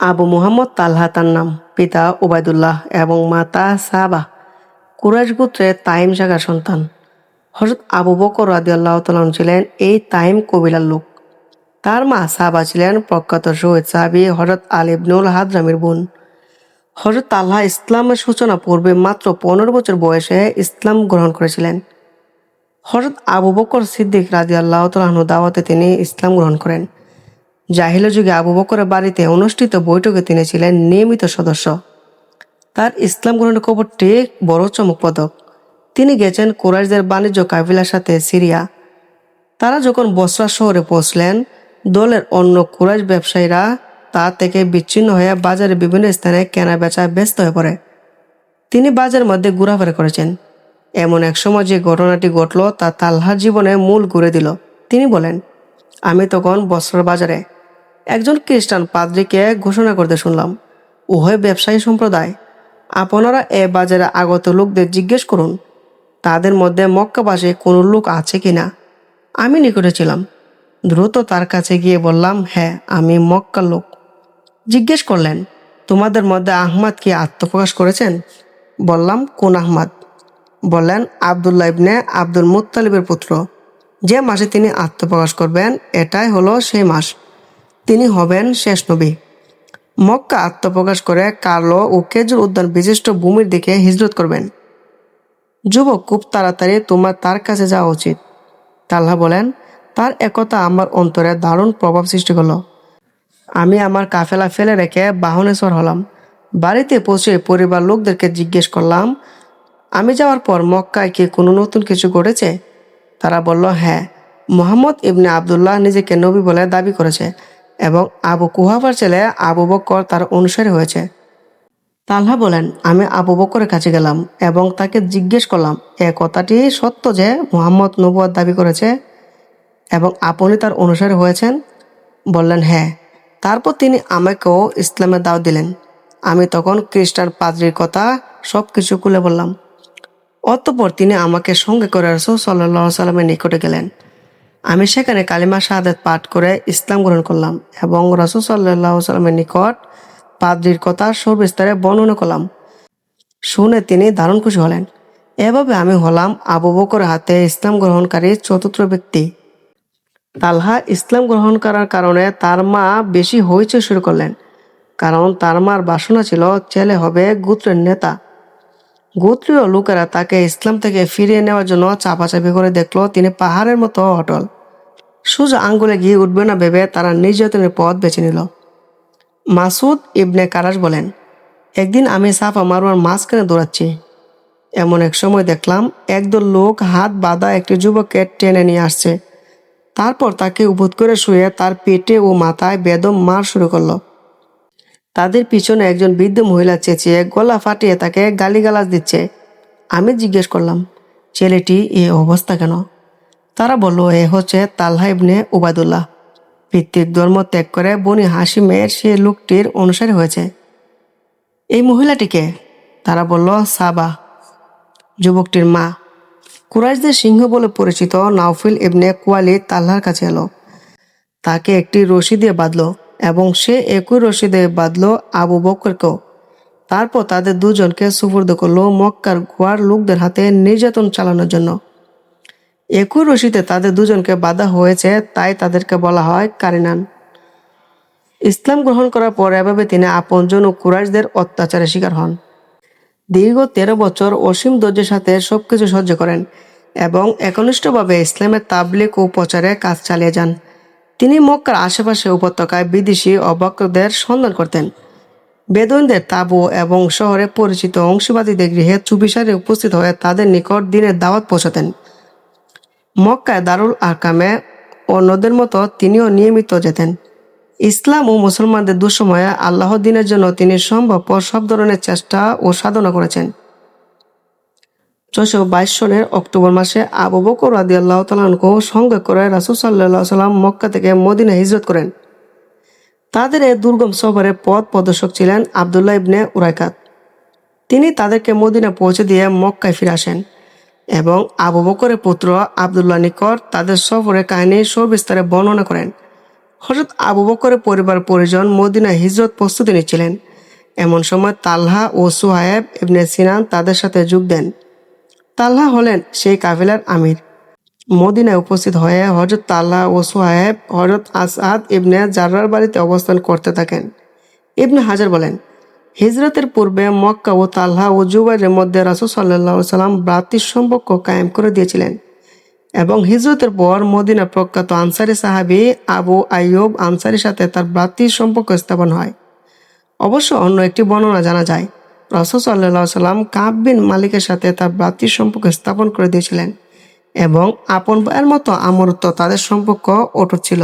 আবু মুহাম্মদ তালহা তার নাম, পিতা ওবায়দুল্লাহ এবং মাতা সাবা কুরাইশ গোত্রের তাইম শাখার সন্তান। হজরত আবু বকর রাদিয়াল্লাহ তালন ছিলেন এই তাইম কবিলার লোক। তার মা সাবা ছিলেন প্রখ্যাত শহীদ সাহাবি হজরত আল ইবনুল হাদরামির বোন। হজরত তাল্লাহ ইসলামের সূচনা পূর্বে মাত্র পনেরো বছর বয়সে ইসলাম গ্রহণ করেছিলেন। হজরত আবু বকর সিদ্দিক রাজি আল্লাহ তালাহনু দাওয়াতে তিনি ইসলাম গ্রহণ করেন। জাহিল যুগে আবু বকরের বাড়িতে অনুষ্ঠিত বৈঠকে তিনি ছিলেন নিয়মিত সদস্য। তার ইসলাম গ্রহণের খবরটি বড় চমকপ্রদক তিনি গেছেন কোরাইশদের বাণিজ্য কাবিলার সাথে সিরিয়া। তারা যখন বসরা শহরে পৌঁছলেন, দলের অন্য কুরাইশ ব্যবসায়ীরা তা থেকে বিচ্ছিন্ন হয়ে বাজারে বিভিন্ন স্থানে কেনা বেচা ব্যস্ত হয়ে পড়ে। তিনি বাজারের মধ্যে ঘোরাফেরা করেছেন। এমন এক সময় যে ঘটনাটি ঘটল, তা তাল্লাহার জীবনে মূল ঘুরে দিল। তিনি বলেন, আমি তখন বস্ত্র বাজারে একজন খ্রিস্টান পাদ্রীকে ঘোষণা করতে শুনলাম, উভয় ব্যবসায়ী সম্প্রদায়, আপনারা এ বাজারে আগত লোকদের জিজ্ঞেস করুন, তাদের মধ্যে মক্কাবাসে কোনো লোক আছে কি না? আমি নিকটে ছিলাম, দ্রুত তার কাছে গিয়ে বললাম হ্যাঁ আমি মক্কার লোক। জিজ্ঞেস করলেন, তোমাদের মধ্যে আহমাদ কি আত্মপ্রকাশ করেছেন? বললাম, কোন আহমাদ? বললেন, আবদুল্লাহ ইবনে আব্দুল মুত্তালিবের পুত্র। যে মাসে তিনি আত্মপ্রকাশ করবেন, এটাই হলো সেই মাস। তিনি হবেন শেষ নবী। মক্কা আত্মপ্রকাশ করে কার্লো ও কেজুর উদ্যান বিশিষ্ট ভূমির দিকে হিজরত করবেন। যুবক, খুব তাড়াতাড়ি তোমার তার কাছে যাওয়া উচিত। তাল্লাহ বলেন, তার একতা আমার অন্তরে দারুণ প্রভাব সৃষ্টি করল। আমি আমার কাফেলা ফেলে রেখে বাহনে সর হলাম। বাড়িতে পৌঁছে পরিবার লোকদেরকে জিজ্ঞেস করলাম, আমি যাওয়ার পর মক্কায় কি কোনো নতুন কিছু ঘটেছে? তারা বলল হ্যাঁ মোহাম্মদ ইবনে আবদুল্লাহ নিজেকে নবী বলে দাবি করেছে। এবং আবু কুহাফার ছেলে আবু বক্কর তার অনুসারী হয়েছে। তালহা বলেন, আমি আবু বকরের কাছে গেলাম এবং তাকে জিজ্ঞেস করলাম, এ কথাটি সত্য যে মোহাম্মদ নবুয়ার দাবি করেছে এবং আপনি তার অনুসারী হয়েছেন? বললেন হ্যাঁ। তারপর তিনি আমাকেও ইসলামের দাও দিলেন। আমি তখন খ্রিস্টান পাদ্রির কথা সব কিছু খুলে বললাম। অতপর তিনি আমাকে সঙ্গে করে রসুল সাল্লাহ সাল্লামের নিকটে গেলেন। আমি সেখানে কালিমা শাহাদাত পাঠ করে ইসলাম গ্রহণ করলাম এবং রসুল সাল্লাহ সাল্লামের নিকট পাদ্রির কথা সর্বিস্তারে বর্ণনা করলাম। শুনে তিনি দারুণ খুশি হলেন। এভাবে আমি হলাম আবু বকর হাতে ইসলাম গ্রহণকারী চতুর্থ ব্যক্তি। তালহা ইসলাম গ্রহণ করার কারণে তার মা বেশি হইচই শুরু করলেন। কারণ তার মার বাসনা ছিল, ছেলে হবে গোত্রের নেতা। গোত্রীয় লোকেরা তাকে ইসলাম থেকে ফিরিয়ে নেওয়ার জন্য চাপাচাপি করে দেখল, তিনি পাহাড়ের মতো অটল। সোজা আঙ্গুলে গিয়ে উঠবে না ভেবে তারা নির্যাতনের পথ বেছে নিল। মাসুদ ইবনে কারাস বলেন, একদিন আমি সাফা মারুয়ার মাঝখানে দৌড়াচ্ছি। এমন এক সময় দেখলাম একদল লোক হাত বাঁধা একটি যুবককে টেনে নিয়ে আসছে। তারপর তাকে উপুত করে শুয়ে তার পেটে ও মাথায় বেদম মার শুরু করল। তাদের পিছনে একজন বৃদ্ধ মহিলা চেঁচিয়ে গলা ফাটিয়ে তাকে গালিগালাজ দিচ্ছে। আমি জিজ্ঞেস করলাম, ছেলেটি এ অবস্থা কেন? তারা বলল, এ হচ্ছে তালহা ইবনে উবায়দুল্লাহ। পিতৃক ধর্ম ত্যাগ করে বনি হাসিমের সে লোকটির অনুসারী হয়েছে। এই মহিলাটিকে তারা বলল, সাবা, যুবকটির মা। কুরাইশদের সিংহ বলে পরিচিত নাওফিল ইবনে কুয়ালি তাল্লার কাছে এলো। তাকে একটি রশি দিয়ে বাঁধলো। এবং সে একই রশিদে বাঁধলো আবু বকরকেও। তারপর তাদের দুজনকে সুপর্দ করল মক্কার গোয়ার লোকদের হাতে নির্যাতন চালানোর জন্য। একই রশিতে তাদের দুজনকে বাধা হয়েছে, তাই তাদেরকে বলা হয় কারিনান। ইসলাম গ্রহণ করার পর এভাবে তিনি আপনজন ও কুরাইশদের অত্যাচারের শিকার হন। দীর্ঘ তেরো বছর অসীম ধৈর্যের সাথে সবকিছু সহ্য করেন এবং একনিষ্ঠভাবে ইসলামের তাবলিক ও প্রচারে কাজ চালিয়ে যান। তিনি মক্কার আশেপাশে উপত্যকায় বিদেশি অবাক্যদের সন্ধান করতেন। বেদনদের তাবু এবং শহরে পরিচিত অংশবাদীদের গৃহে চুপিসারে উপস্থিত হয়ে তাদের নিকট দিনের দাওয়াত পৌঁছাতেন। মক্কায় দারুল আকামে অন্যদের মতো তিনিও নিয়মিত যেতেন। ইসলাম ও মুসলমানদের দুঃসময়ে আল্লাহ দিনের জন্য তিনি সম্ভব সব ধরনের চেষ্টা ও সাধনা করেছেন। ছয়শো বাইশ সনের অক্টোবর মাসে আবু বকর আদি আল্লাহ তালানকে সঙ্গে করে রাসুল সাল্লাহ সাল্লাম মক্কা থেকে মদিনা হিজরত করেন। তাদের এই দুর্গম সফরে পথ প্রদর্শক ছিলেন আবদুল্লাহ ইবনে উরাইকাত তিনি তাদেরকে মদিনা পৌঁছে দিয়ে মক্কায় ফিরে আসেন এবং আবু বকরের পুত্র আবদুল্লাহ নিকট তাদের সফরের কাহিনী সবিস্তারে বর্ণনা করেন। হজরত আবু বকরের পরিবার পরিজন মদিনা হিজরত প্রস্তুতি নিচ্ছিলেন। এমন সময় তালহা ও সুহায়েব ইবনে সিনান তাদের সাথে যোগ দেন। তালহা হলেন সেই কাফিলার আমির। মদিনায় উপস্থিত হয়ে হজরত তাল্লাহ ও সোহায়েব হজরত আসাদ ইবনে জার্রার বাড়িতে অবস্থান করতে থাকেন। ইবনে হাজার বলেন, হিজরতের পূর্বে মক্কা ও তাল্হা ও জুবাইরের মধ্যে রাসুল সাল্লাহ সাল্লাম ভ্রাতৃ সম্পর্ক কায়েম করে দিয়েছিলেন এবং হিজরতের পর মদিনা প্রখ্যাত আনসারি সাহাবি আবু আইয়ুব আনসারির সাথে তার ভ্রাতৃ সম্পর্ক স্থাপন হয়। অবশ্য অন্য একটি বর্ণনা জানা যায় রসদ সাল্লাহ সাল্লাম কাব বিন মালিকের সাথে তার ভ্রাতৃ সম্পর্ক স্থাপন করে দিয়েছিলেন এবং আপন ভাইয়ের মতো আমরত্ব তাদের সম্পর্ক অটুট ছিল।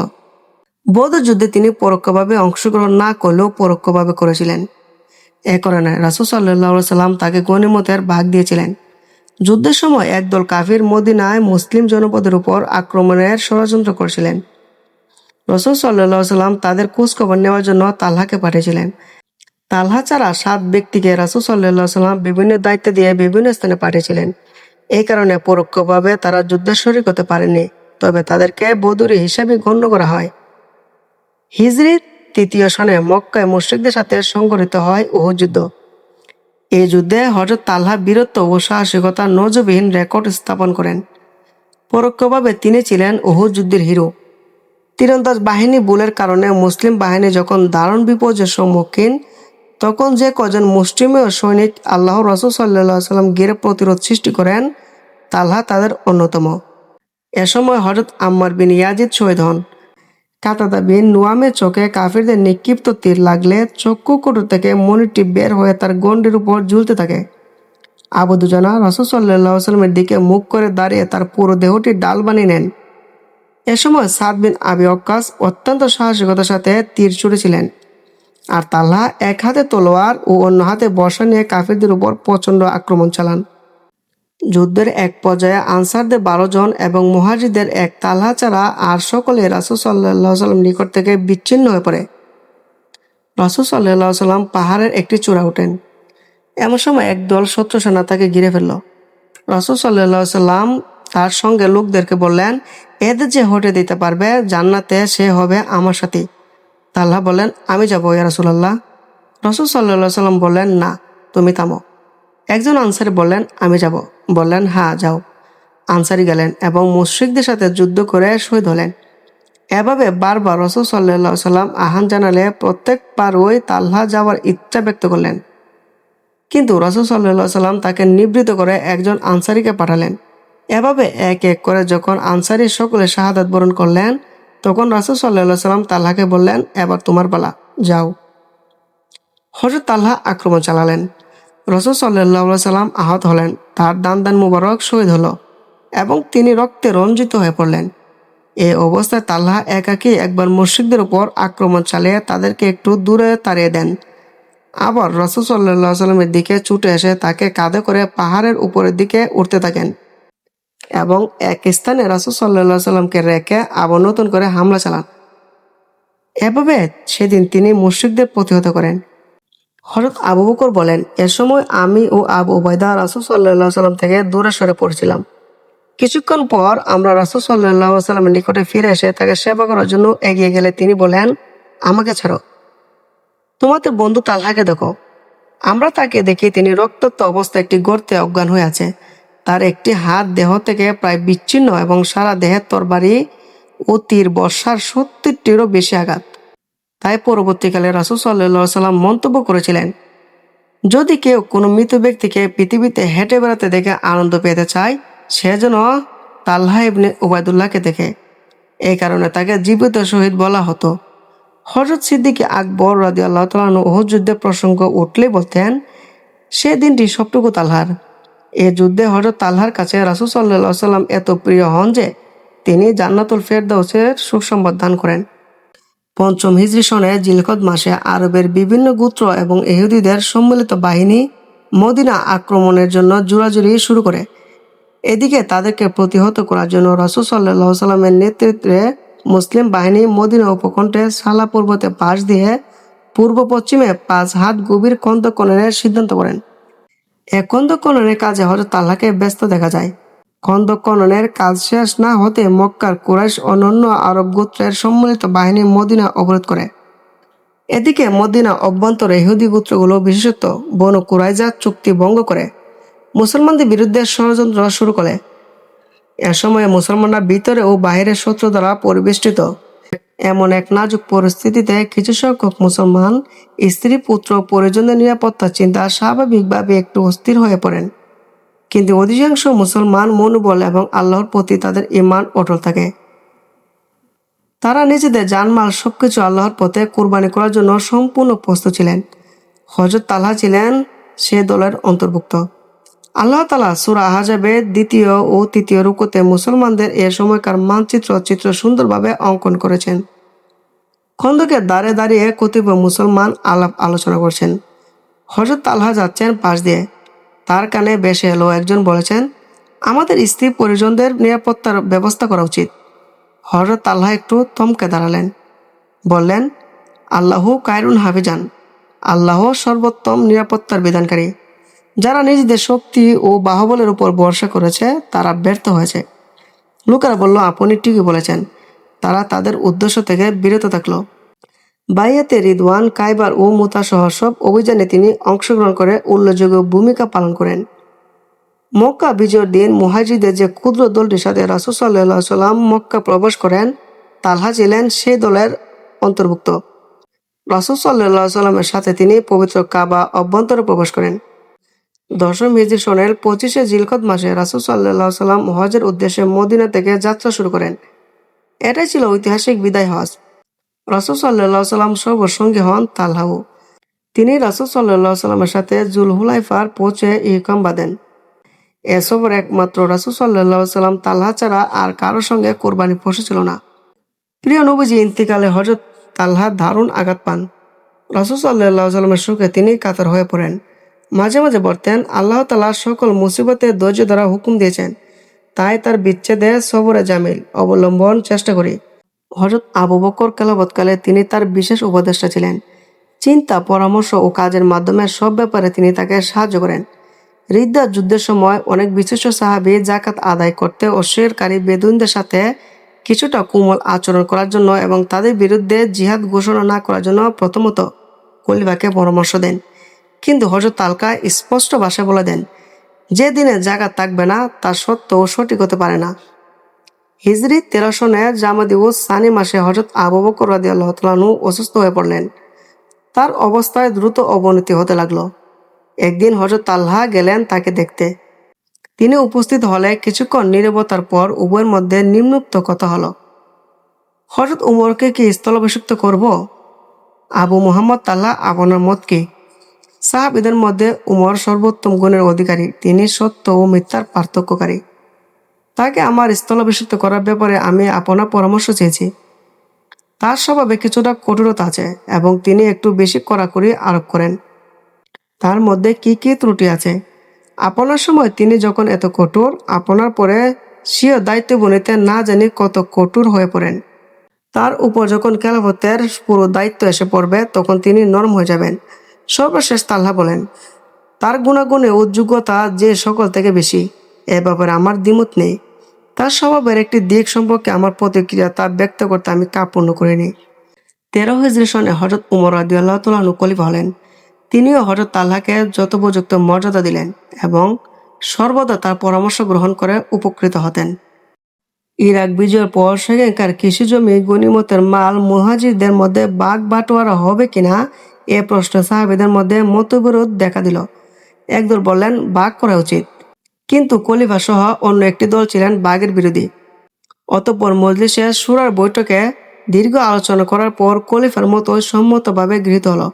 বৌদ্ধ যুদ্ধে তিনি পরোক্ষভাবে অংশগ্রহণ না করলেও পরোক্ষভাবে করেছিলেন। এ কারণে রাসুল সাল্লাম তাকে গণিমতের ভাগ দিয়েছিলেন। যুদ্ধের সময় একদল কাফির মদিনায় মুসলিম জনপদের উপর আক্রমণের ষড়যন্ত্র করেছিলেন। রসুল সাল্লাহ সাল্লাম তাদের খোঁজখবর নেওয়ার জন্য তালহাকে পাঠিয়েছিলেন। তালহা ছাড়া সাত ব্যক্তিকে রাসুল সাল্লাম বিভিন্ন দায়িত্ব দিয়ে বিভিন্ন স্থানে পাঠিয়েছিলেন। এই কারণে পরোক্ষভাবে তারা যুদ্ধে শরিক হতে পারেনি, তবে তাদেরকে বদুরি হিসাবে গণ্য করা হয়। হিজরি তৃতীয় সনে মক্কায় মুশ্রিকদের সাথে সংঘটিত হয় ওহ যুদ্ধ। এই যুদ্ধে হজরত তাল্হা বীরত্ব ও সাহসিকতা নজবিহীন রেকর্ড স্থাপন করেন। পরোক্ষভাবে তিনি ছিলেন ওহু যুদ্ধের হিরো। তীরন্দাজ বাহিনী বুলের কারণে মুসলিম বাহিনী যখন দারুণ বিপর্যয়ের সম্মুখীন তখন যে কজন মুসলিমীয় সৈনিক আল্লাহ রসুল সাল্লাহ সাল্লাম গিরে প্রতিরোধ সৃষ্টি করেন, তালহা তাদের অন্যতম। এ সময় হজরত আম্মার বিন ইয়াজিদ শহীদ হন। কাতাদা বিন নুয়ামের চোখে কাফিরদের নিক্ষিপ্ত তীর লাগলে চক্ষু কুটু থেকে মনিটি বের হয়ে তার গন্ডির উপর ঝুলতে থাকে। আবু দুজনা রসুল সাল্লাহ সাল্লামের দিকে মুখ করে দাঁড়িয়ে তার পুরো দেহটি ডাল বানিয়ে নেন। এ সময় সাদ বিন আবি অক্কাস অত্যন্ত সাহসিকতার সাথে তীর ছুটেছিলেন আর তাল্লাহ এক হাতে তলোয়ার ও অন্য হাতে বর্ষা নিয়ে কাফিরদের উপর প্রচণ্ড আক্রমণ চালান। যুদ্ধের এক পর্যায়ে আনসারদের বারো জন এবং মুহাজিদের এক তাল্হা ছাড়া আর সকলে রাসুল সাল্লাহ সাল্লাম নিকট থেকে বিচ্ছিন্ন হয়ে পড়ে। রাসুল সাল্লাহ সাল্লাম পাহাড়ের একটি চূড়া ওঠেন। এমন সময় একদল শত্রু সেনা তাকে ঘিরে ফেলল। রাসুল সাল্লাহ সাল্লাম তার সঙ্গে লোকদেরকে বললেন, এদের যে হটে দিতে পারবে, জান্নাতে সে হবে আমার সাথে। তাল্লাহ বললেন আমি যাব, ইয়া রাসুলাল্লাহ। রসুল সাল্লা সাল্লাম বললেন না, তুমি থামো। একজন আনসারি বললেন আমি যাব। বললেন হ্যাঁ যাও। আনসারি গেলেন এবং মুশ্রিকদের সাথে যুদ্ধ করে শহীদ হলেন। এভাবে বারবার রসুল সাল্লাহ সাল্লাম আহান জানালে প্রত্যেকবার ওই তাল্লাহ যাওয়ার ইচ্ছা ব্যক্ত করলেন। কিন্তু রসুল সাল্লাহ সাল্লাম তাকে নিবৃত করে একজন আনসারিকে পাঠালেন। এভাবে এক এক করে যখন আনসারি সকলে শাহাদাত বরণ করলেন তখন রাসুল সাল্লাহ সাল্লাম তাল্লাহকে বললেন, এবার তোমার পালা, যাও। হজরত তাল্লাহ আক্রমণ চালালেন। রসুল সাল্লাহ সাল্লাম আহত হলেন, তার দান দান মুবারক শহীদ হলো এবং তিনি রক্তে রঞ্জিত হয়ে পড়লেন। এই অবস্থায় তাল্লাহ একাকি একবার মুর্শিকদের উপর আক্রমণ চালিয়ে তাদেরকে একটু দূরে তাড়িয়ে দেন। আবার রসুল সাল্লাহ সাল্লামের দিকে ছুটে এসে তাকে কাঁধে করে পাহাড়ের উপরের দিকে উঠতে থাকেন। এবং এক স্থানে রাসুল সাল্লাহ সাল্লামকে রেখে আবার নতুন করে হামলা চালান। এভাবে সেদিন তিনি মুশ্রিকদের প্রতিহত করেন। হরত আবু বকর বলেন, এ সময় আমি ও আবু ওবায়দা রাসুল সাল্লাহ সাল্লাম থেকে দূরে সরে পড়ছিলাম। কিছুক্ষণ পর আমরা রাসুল সাল্লাহ সাল্লামের নিকটে ফিরে এসে তাকে সেবা করার জন্য এগিয়ে গেলে তিনি বলেন, আমাকে ছাড়ো। তোমাদের বন্ধু তালহাকে দেখো। আমরা তাকে দেখি তিনি রক্তাক্ত অবস্থায় একটি গর্তে অজ্ঞান হয়ে আছে। তার একটি হাত দেহ থেকে প্রায় বিচ্ছিন্ন এবং সারা দেহের তরবারি ও তীর বর্ষার সত্তরটিরও বেশি আঘাত। তাই পরবর্তীকালে রাসুল সাল্লা সাল্লাম মন্তব্য করেছিলেন, যদি কেউ কোনো মৃত ব্যক্তিকে পৃথিবীতে হেঁটে বেড়াতে দেখে আনন্দ পেতে চায়, সে যেন তাল্লাহ ইবনে ওবায়দুল্লাহকে দেখে। এই কারণে তাকে জীবিত শহীদ বলা হতো। হজরত সিদ্দিকে আকবর রাজি আল্লাহ তালন প্রসঙ্গ উঠলে বলতেন, সে দিনটি সবটুকু তালহার এ যুদ্ধে হজরত তাল্লাহার কাছে রাসুল সাল্লাহ সাল্লাম এত প্রিয় হন যে তিনি জান্নাতুল ফেরদৌসের সুসংবাদ দান করেন। পঞ্চম হিজরি সনে জিলকদ মাসে আরবের বিভিন্ন গোত্র এবং এহুদিদের সম্মিলিত বাহিনী মদিনা আক্রমণের জন্য জোরাজুরি শুরু করে। এদিকে তাদেরকে প্রতিহত করার জন্য রসুল সাল্লাহ সাল্লামের নেতৃত্বে মুসলিম বাহিনী মদিনা উপকণ্ঠে সালা পর্বতে পাশ দিয়ে পূর্ব পশ্চিমে পাঁচ হাত গভীর কন্দকনের সিদ্ধান্ত করেন। এ কন্দকনের কাজে হজরত তাল্লাহকে ব্যস্ত দেখা যায়। খন্দক খননের কাজ শেষ না হতে মক্কার কুরাইশ অনন্য আরব গোত্রের সম্মিলিত বাহিনী মদিনা অবরোধ করে। এদিকে মদিনা অভ্যন্তরে ইহুদি গোত্রগুলো, বিশেষত বন কুরাইজা চুক্তি ভঙ্গ করে। মুসলমানদের বিরুদ্ধে ষড়যন্ত্র শুরু করে। এ সময়ে মুসলমানরা ভিতরে ও বাইরে শত্রু দ্বারা পরিবেষ্টিত। এমন এক নাজুক পরিস্থিতিতে কিছু সংখ্যক মুসলমান, স্ত্রী, পুত্র ও পরিজনের নিরাপত্তা চিন্তা স্বাভাবিকভাবে একটু অস্থির হয়ে পড়েন। কিন্তু অধিকাংশ মুসলমান মনোবল এবং আল্লাহর প্রতি তাদের ইমান অটল থাকে। তারা নিজেদের জানমাল সবকিছু আল্লাহর পথে কোরবানি করার জন্য সম্পূর্ণ প্রস্তুত ছিলেন। হজরত তালহা ছিলেন সে দলের অন্তর্ভুক্ত। আল্লাহ তালা সুরা আহাজাবের দ্বিতীয় ও তৃতীয় রুকুতে মুসলমানদের এ সময়কার মানচিত্র চিত্র সুন্দরভাবে অঙ্কন করেছেন। খন্দকের দ্বারে দাঁড়িয়ে কতিপয় মুসলমান আলাপ আলোচনা করছেন। হজরত তালহা যাচ্ছেন পাশ দিয়ে তার কানে বেশে এলো একজন বলেছেন, আমাদের স্ত্রী পরিজনদের নিরাপত্তার ব্যবস্থা করা উচিত। হজরত আল্লাহ একটু থমকে দাঁড়ালেন। বললেন, আল্লাহ কায়রুন হাফিজান, আল্লাহ সর্বোত্তম নিরাপত্তার বিধানকারী। যারা নিজেদের শক্তি ও বাহবলের উপর ভরসা করেছে, তারা ব্যর্থ হয়েছে। লোকেরা বলল, আপনি ঠিকই বলেছেন। তারা তাদের উদ্দেশ্য থেকে বিরত থাকল। বাইয়াতে রিদওয়ান কাইবার ও মুতা সহ সব অভিযানে তিনি অংশগ্রহণ করে উল্লেখযোগ্য ভূমিকা পালন করেন। মক্কা বিজয়ের দিন মুহাজিদের যে ক্ষুদ্র দলটির সাথে রাসুসাল্লাহ সাল্লাম মক্কা প্রবেশ করেন, তালহা ছিলেন সেই দলের অন্তর্ভুক্ত। রাসুল সাল্লাহ সাল্লামের সাথে তিনি পবিত্র কাবা অভ্যন্তরে প্রবেশ করেন। দশম হিজরি সনের পঁচিশে জিলখত মাসে রাসুল সাল্লাহ সাল্লাম হজের উদ্দেশ্যে মদিনা থেকে যাত্রা শুরু করেন। এটাই ছিল ঐতিহাসিক বিদায় হজ। রাসুল সাল্লাহ সাল্লাম সর্বসঙ্গী হন তালহাউ। তিনি রাসুল সাল্লাহ সাল্লামের সাথে জুল হুলাইফার পৌঁছে ইকাম বাঁধেন। এসবের একমাত্র রাসুল সাল্লাহ সাল্লাম তাল্লাহ ছাড়া আর কারোর সঙ্গে কোরবানি পৌঁছেছিল না। প্রিয় নবীজি ইন্তিকালে হজরত তাল্লাহ দারুণ আঘাত পান। রাসুল সাল্লাহ সাল্লামের সুখে তিনি কাতার হয়ে পড়েন। মাঝে মাঝে বলতেন, আল্লাহ তালা সকল মুসিবতে ধৈর্য দ্বারা হুকুম দিয়েছেন। তাই তার বিচ্ছেদে সবরে জামিল। অবলম্বন চেষ্টা করি। হজরত আবু বকর কেলাবতকালে তিনি তার বিশেষ উপদেষ্টা ছিলেন। চিন্তা, পরামর্শ ও কাজের মাধ্যমে সব ব্যাপারে তিনি তাকে সাহায্য করেন। রিদ্দা যুদ্ধের সময় অনেক বিশিষ্ট সাহাবি জাকাত আদায় করতে অস্বীকারী বেদুনদের সাথে কিছুটা কোমল আচরণ করার জন্য এবং তাদের বিরুদ্ধে জিহাদ ঘোষণা না করার জন্য প্রথমত কলিবাকে পরামর্শ দেন। কিন্তু হজরত তালকা স্পষ্ট ভাষায় বলে দেন, যে দিনে জায়গা থাকবে না তার সত্ত্বেও সঠিক হতে পারে না। হিজরি তেরো সনে জামাদিউস সানি মাসে হজরত আবু বকর রাদি আল্লাহ অসুস্থ হয়ে পড়লেন। তার অবস্থায় দ্রুত অবনতি হতে লাগল। একদিন হজরত তাল্লাহা গেলেন তাকে দেখতে। তিনি উপস্থিত হলে কিছুক্ষণ নিরবতার পর উভয়ের মধ্যে নিম্নোক্ত কথা হলো। হজরত উমরকে কি স্থলাভিষিক্ত করব? আবু মোহাম্মদ তাল্লাহ আপনার মত কি? সাহাবিদের মধ্যে উমর সর্বোত্তম গুণের অধিকারী। তিনি সত্য ও মিথ্যার পার্থক্যকারী। তাকে আমার স্থলাভিষিক্ত করার ব্যাপারে আমি আপনার পরামর্শ চেয়েছি। তার স্বভাবে কিছুটা কঠোরতা আছে এবং তিনি একটু বেশি কড়াকড়ি আরোপ করেন। তার মধ্যে কি কি ত্রুটি আছে? আপনার সময় তিনি যখন এত কঠোর, আপনার পরে স্বীয় দায়িত্ব বনিতে না জানি কত কঠোর হয়ে পড়েন। তার উপর যখন খেলাফতের পুরো দায়িত্ব এসে পড়বে, তখন তিনি নরম হয়ে যাবেন। সর্বশেষ তাল্লা বলেন, তার গুণাগুণে উদ্যোগতা যে সকল থেকে বেশি, এ ব্যাপারে আমার দ্বিমত নেই। তার স্বভাবের একটি দিক সম্পর্কে আমার প্রতিক্রিয়া তা ব্যক্ত করতে আমি কাপূর্ণ করিনি। তেরো হিজরি সনে হজরত উমর আদি আল্লাহ তালু কলিফা হলেন। তিনিও হজরত তাল্লাহকে যথোপযুক্ত মর্যাদা দিলেন এবং সর্বদা তার পরামর্শ গ্রহণ করে উপকৃত হতেন। ইরাক বিজয়ের পর সেখানকার কৃষি জমি, গণিমতের মাল, মুহাজিরদের মধ্যে বাঘ বাটোয়ারা হবে কিনা এ প্রশ্ন সাহাবিদের মধ্যে মতবিরোধ দেখা দিল। একদল বললেন, বাঘ করা উচিত। কিন্তু কলিফা সহ অন্য একটি দল ছিলেন বাঘের বিরোধী। অতঃপর মজলিসে সুরার বৈঠকে দীর্ঘ আলোচনা করার পর কলিফার মতো সম্মতভাবে গৃহীত হলো।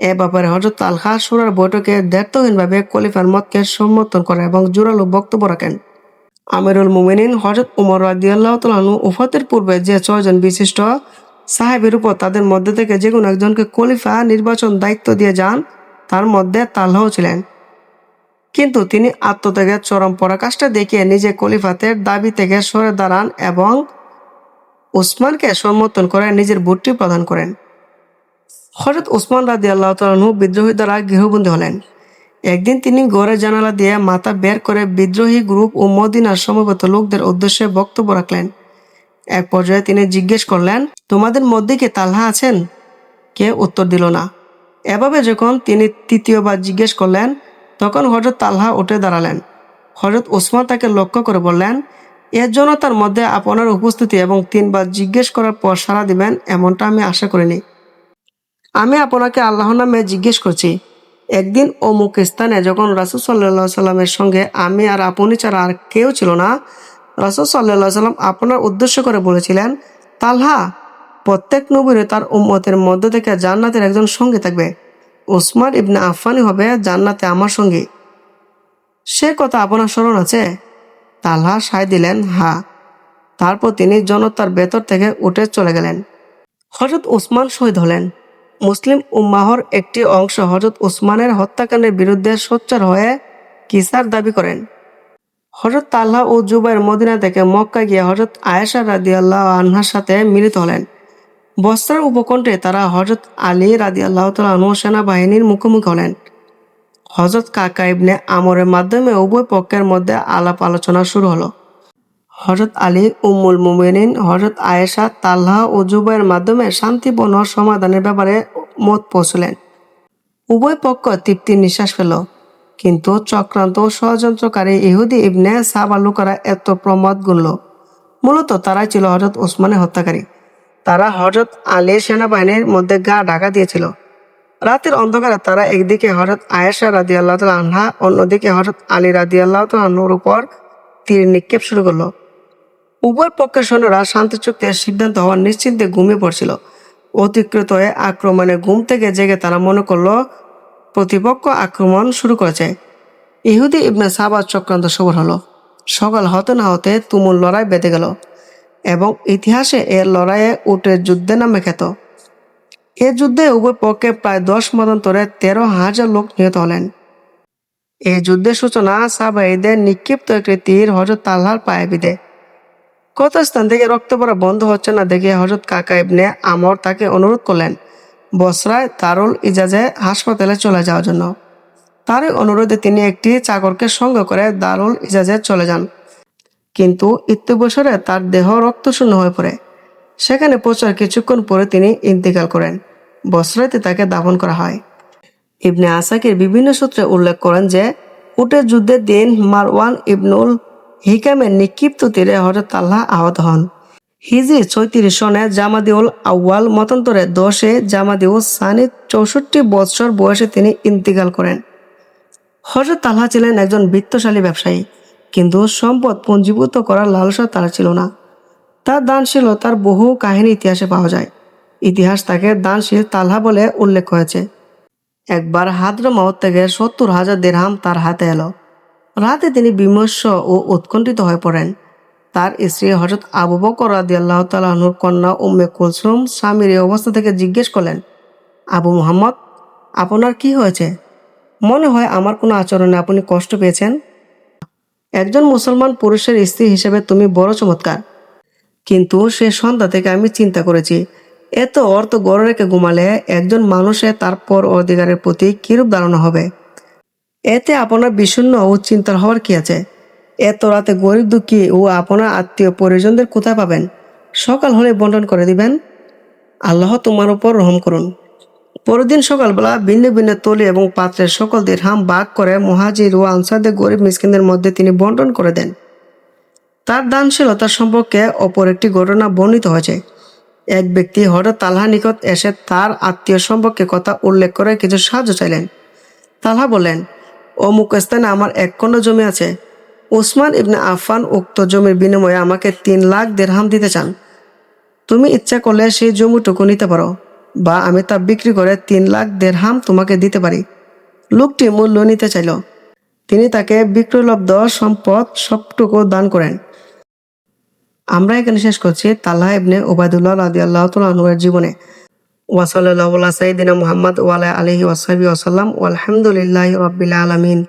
এ ব্যাপারে হজরত আলহা সুরার বৈঠকে দায়িত্বহীনভাবে কলিফার মতকে সমর্থন করেন এবং জোরালো বক্তব্য রাখেন। আমিরুল মুমিনিন হজরত উমর রাদিয়াল্লাহ তালু উফাতের পূর্বে যে ছয়জন বিশিষ্ট সাহেবের উপর তাদের মধ্যে থেকে যে কোনো একজনকে কলিফা নির্বাচন দায়িত্ব দিয়ে যান, তার মধ্যে তাল্লাহ ছিলেন। কিন্তু তিনি আত্মত্যাগের চরম পরাকাষ্ঠা দেখিয়ে নিজে কলিফাতের দাবি থেকে সরে দাঁড়ান এবং উসমানকে সমর্থন করে নিজের ভোটটি প্রদান করেন। হজরত উসমান রাদি আল্লাহ তালু বিদ্রোহী দ্বারা গৃহবন্দী হলেন। একদিন তিনি ঘরের জানালা দিয়ে মাথা বের করে বিদ্রোহী গ্রুপ ও মদিনার সমবেত লোকদের উদ্দেশ্যে বক্তব্য রাখলেন। এক পর্যায়ে তিনি জিজ্ঞেস করলেন, তোমাদের মধ্যে কি তালহা আছেন? কে উত্তর দিল না। এভাবে যখন তিনি তৃতীয়বার জিজ্ঞেস করলেন, তখন হজরত তালহা উঠে দাঁড়ালেন। হজরত ওসমান তাকে লক্ষ্য করে বললেন এর জন্য তার মধ্যে আপনার উপস্থিতি এবং তিনবার জিজ্ঞেস করার পর সাড়া দিবেন এমনটা আমি আশা করিনি। আমি আপনাকে আল্লাহর নামে জিজ্ঞেস করছি। একদিন অমুক স্থানে যখন রাসুল সাল্লাহ সাল্লামের সঙ্গে আমি আর আপনি ছাড়া আর কেউ ছিল না রাসুল সাল্লাহ সাল্লাম আপনার উদ্দেশ্য করে বলেছিলেন, তালহা, প্রত্যেক নবীরে তার উম্মতের মধ্য থেকে জান্নাতের একজন সঙ্গী থাকবে। ওসমান ইবনে আফানি হবে জান্নাতে আমার সঙ্গী। সে কথা আপনার স্মরণ আছে? তালহা সায় দিলেন, হা। তারপর তিনি জনতার ভেতর থেকে উঠে চলে গেলেন। হজরত ওসমান শহীদ হলেন। মুসলিম উম্মাহর একটি অংশ হজরত ওসমানের হত্যাকাণ্ডের বিরুদ্ধে সোচ্চার হয়ে কিসার দাবি করেন। হজরত তাল্লাহ ও জুবাইর মদিনা থেকে মক্কা গিয়ে হজরত আয়েশা রাদিয়াল্লাহ আনহার সাথে মিলিত হলেন। বস্ত্রের উপকণ্ঠে তারা হজরত আলী রাদিয়াল্লাহ তালু সেনাবাহিনীর মুখোমুখি হলেন। হজরত কাকা ইবনে আমরের মাধ্যমে উভয় পক্ষের মধ্যে আলাপ আলোচনা শুরু হলো। হজরত আলী উম্মুল মুমিনিন হজরত আয়েশা তাল্লাহ ও জুবাইয়ের মাধ্যমে শান্তিপূর্ণ সমাধানের ব্যাপারে মত পৌঁছলেন। উভয় পক্ষ তৃপ্তির নিঃশ্বাস ফেল কিন্তু চক্রান্ত ও ষড়যন্ত্রকারী ইহুদি ইবনে সাবা লোকেরা এত প্রমাদ গুনল। মূলত তারাই ছিল হজরত ওসমানের হত্যাকারী। তারা হজরত আলী সেনাবাহিনীর মধ্যে গা ঢাকা দিয়েছিল। রাতের অন্ধকারে তারা একদিকে হজরত আয়েশা রাদি আল্লাহ আনহা, অন্যদিকে হজরত আলী রাদি আল্লাহ আহ্নুর উপর তীর নিক্ষেপ শুরু করল। উভয় পক্ষের সৈন্যরা শান্তি চুক্তির সিদ্ধান্ত হওয়ার নিশ্চিন্তে ঘুমিয়ে পড়ছিল। অতিকৃত হয়ে আক্রমণে ঘুম থেকে জেগে তারা মনে করল প্রতিপক্ষ আক্রমণ শুরু করেছে। ইহুদি ইবনে সাবাদ চক্রান্ত সবর হলো। সকাল হতে না হতে তুমুল লড়াই বেঁধে গেল এবং ইতিহাসে এর লড়াইয়ে উঠে যুদ্ধে নামে খেত এ যুদ্ধে উভয় পক্ষে প্রায় দশ মতান্তরে তেরো হাজার লোক নিহত হলেন। এই যুদ্ধের সূচনা সাবাইদের নিক্ষিপ্ত একটি তীর হজরত তাল্লার পায়ে বিদে কত স্থান থেকে রক্ত পড়া বন্ধ হচ্ছে না দেখে হজরত কাকা ইবনে আমর তাকে অনুরোধ করলেন। বসরায় দারুল ইজাজে হাসপাতালে চলে যাওয়ার জন্য। তার এই অনুরোধে তিনি একটি চাকরকে সঙ্গে করে দারুল ইজাজে চলে যান। কিন্তু ইত্যবসরে তার দেহ রক্তশূন্য হয়ে পড়ে। সেখানে পৌঁছার কিছুক্ষণ পরে তিনি ইন্তেকাল করেন। বসরাতে তাকে দাফন করা হয়। ইবনে আসাকির বিভিন্ন সূত্রে উল্লেখ করেন যে, উটের যুদ্ধের দিন মারওয়ান ইবনুল হিকামের নিক্ষিপ্ত তীরে হজরত আল্লাহ আহত হন। হিজি ছয়ত্রিশ সনে জামাদিউল আউয়াল মতান্তরে দশে জামাদিউল সানি চৌষট্টি বৎসর বয়সে তিনি ইন্তিকাল করেন। হজরত তাল্লাহ ছিলেন একজন বৃত্তশালী ব্যবসায়ী, কিন্তু সম্পদ পঞ্জীভূত করার লালসা তার ছিল না। তার দানশীলতার বহু কাহিনী ইতিহাসে পাওয়া যায়। ইতিহাস তাকে দানশীল তালহা বলে উল্লেখ হয়েছে একবার হাদ্রমাউত থেকে সত্তর হাজার দেড়হাম তার হাতে এলো। রাতে তিনি বিমর্ষ ও উৎকণ্ঠিত হয়ে পড়েন। তার স্ত্রী হজরত আবু বকর রাদি আল্লাহ তালুর কন্যা উম্মে কুলসুম স্বামীর এই অবস্থা থেকে জিজ্ঞেস করলেন, আবু মোহাম্মদ, আপনার কি হয়েছে? মনে হয় আমার কোনো আচরণে আপনি কষ্ট পেয়েছেন। একজন মুসলমান পুরুষের স্ত্রী হিসেবে তুমি বড় চমৎকার। কিন্তু সে সন্ধ্যা থেকে আমি চিন্তা করেছি, এত অর্থ গড়ে রেখে ঘুমালে একজন মানুষের তার পর অধিকারের প্রতি কিরূপ ধারণা হবে? এতে আপনার বিষণ্ণ ও চিন্তার হওয়ার কি আছে? এত রাতে গরিব দুঃখী ও আপনার আত্মীয় পরিজনদের কোথায় পাবেন? সকাল হলে বন্টন করে দিবেন। আল্লাহ তোমার উপর রহম করুন। পরদিন সকালবেলা ভিন্ন ভিন্ন তলি এবং পাত্রের সকল হাম বাগ করে মহাজির ও আনসারদের গরিব মিসকিনদের মধ্যে তিনি বন্টন করে দেন। তার দানশীলতা সম্পর্কে অপর একটি ঘটনা বর্ণিত হয়েছে। এক ব্যক্তি হঠাৎ তালহা নিকট এসে তার আত্মীয় সম্পর্কে কথা উল্লেখ করে কিছু সাহায্য চাইলেন। তালহা বললেন, অমুক স্থানে আমার এক খণ্ড জমি আছে। ওসমান ইবনে আফান উক্ত জমির বিনিময়ে আমাকে তিন লাখ দেড়হাম দিতে চান। তুমি ইচ্ছা করলে সেই জমিটুকু নিতে পারো বা আমি তা বিক্রি করে তিন লাখ দেড়হাম তোমাকে দিতে পারি। লোকটি মূল্য নিতে চাইল। তিনি তাকে বিক্রয়লব্ধ সম্পদ সবটুকু দান করেন। আমরা এখানে শেষ করছি তাল্লাহ ইবনে ওবায়দুল্লাহ রাদি আল্লাহ তালের জীবনে। ওয়াসাল্লাহ সাইদিনা মুহাম্মদ ওয়ালা আলহি ওয়াসাবি ওয়াসাল্লাম আলহামদুলিল্লাহ রবিল আলমিন।